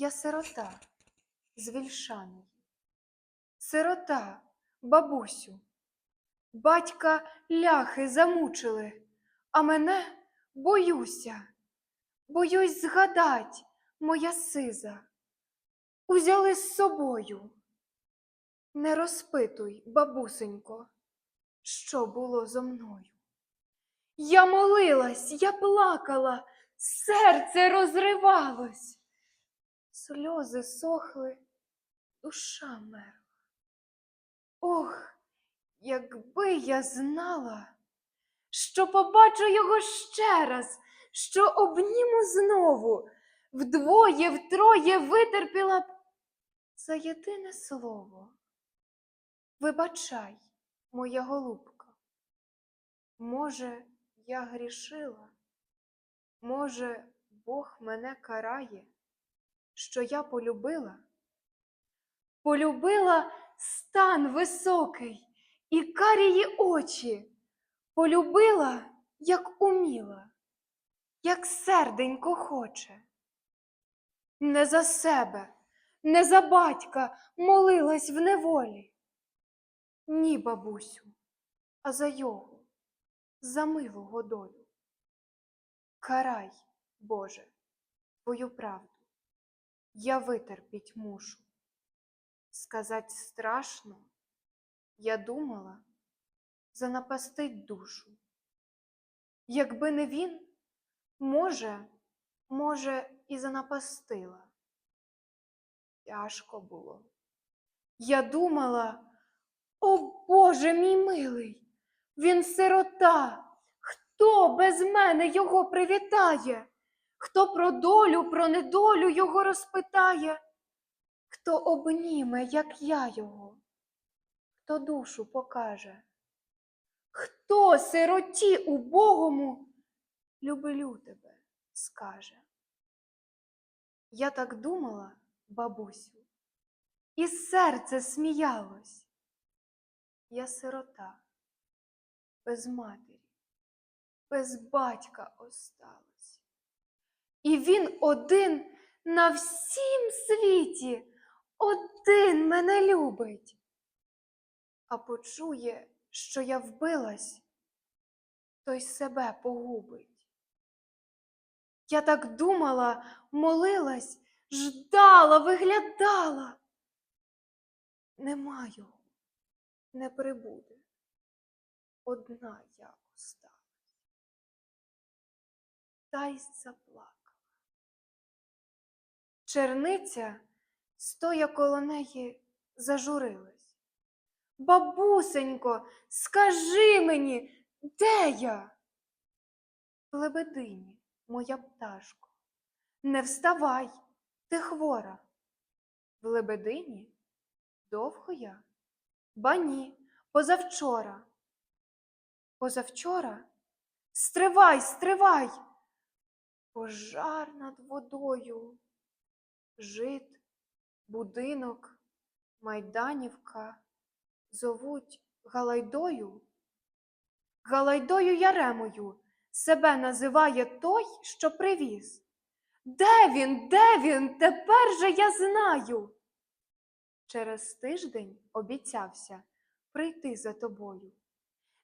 Я сирота з Вільшаної. Сирота, бабусю. Батька ляхи замучили, а мене боюся. Боюсь згадать, моя сиза. Узяли з собою. Не розпитуй, бабусенько, що було зо мною. Я молилась, я плакала, серце розривалось. Сльози сохли, душа мерла. Ох, якби я знала, що побачу його ще раз, що обніму знову, вдвоє, втроє витерпіла б за єдине слово. Вибачай, моя голубка, може, я грішила, може, Бог мене карає, що я полюбила? Полюбила стан високий і карії очі, полюбила, як уміла, як серденько хоче. Не за себе, не за батька молилась в неволі. Ні, бабусю, а за його, за милого долю. Карай, Боже, твою правду, я витерпіть мушу. Сказать страшно, я думала, занапастить душу. Якби не він, може, може, і занапастила. Тяжко було. Я думала, о Боже мій милий, він сирота. Хто без мене його привітає? Хто про долю, про недолю його розпитає? Хто обніме, як я його? Хто душу покаже? Хто сироті убогому люблю тебе скаже? Я так думала, бабусю, і серце сміялось. Я сирота, без матері, без батька осталась. І він один на всім світі, один мене любить. А почує, що я вбилась, той себе погубить. Я так думала, молилась, ждала, виглядала. Нема його не прибуде. Одна я осталась. Та й заплакала. Черниця, стоя коло неї, зажурилась. Бабусенько, скажи мені, де я? Лебедині, моя пташко, не вставай, ти хвора. В лебедині довго я? Ба ні, позавчора. Позавчора? Стривай, стривай. Пожар над водою. Жит, будинок, майданівка зовуть Галайдою. Галайдою Яремою себе називає той, що привіз. Де він, де він? Тепер же я знаю. Через тиждень обіцявся прийти за тобою.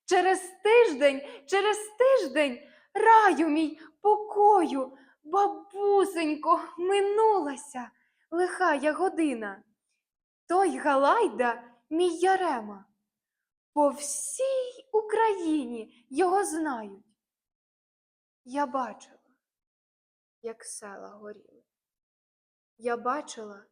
Через тиждень, через тиждень, раю мій покою, бабусенько, минулася лихая година. Той Галайда мій Ярема. По всій Україні його знають. Я бачила, як села горіли. Я бачила,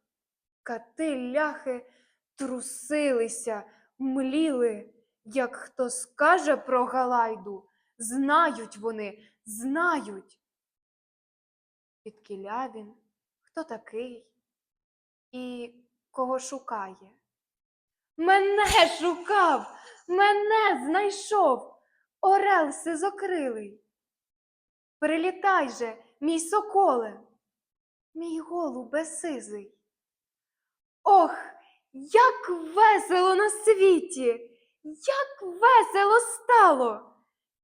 кати ляхи трусилися, мліли, як хто скаже про Галайду, знають вони, знають. Підкіля він, хто такий і кого шукає. Мене шукав, мене знайшов, орел сизокрилий. Прилітай же, мій соколе, мій голубе сизий. Ох, як весело на світі, як весело стало.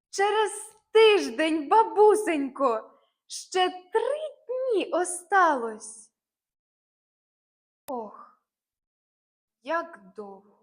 Через тиждень, бабусенько, ще три мені осталось? Ох, як довго.